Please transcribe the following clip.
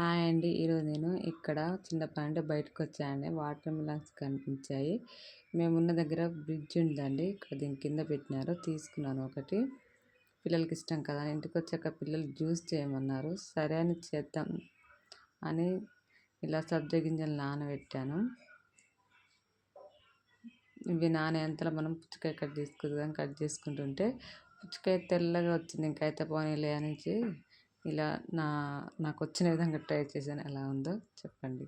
Hi అండి. ఈరోజు నేను ఇక్కడ చిన్నప్పటి బయటకు వచ్చాయండి వాటర్ మిలన్స్ కనిపించాయి. మేమున్న దగ్గర బ్రిడ్జ్ ఉందండి. ఇక్కడ దీని కింద పెట్టినారు. తీసుకున్నాను ఒకటి. పిల్లలకి ఇష్టం కదా ఇంటికి వచ్చాక పిల్లలు జ్యూస్ చేయమన్నారు. సరే అని చేద్దాం అని ఇలా సబ్జ గింజలు నానబెట్టాను. ఇవి నానేంతలో మనం పుచ్చకాయ కట్ తీసుకుందాం కట్ చేసుకుంటుంటే పుచ్చకాయ తెల్లగా వచ్చింది. ఇంకైతే పోనీలే అని ఇలా నా నాకు వచ్చిన విధంగా ట్రై చేశాను. ఎలా ఉందో చెప్పండి.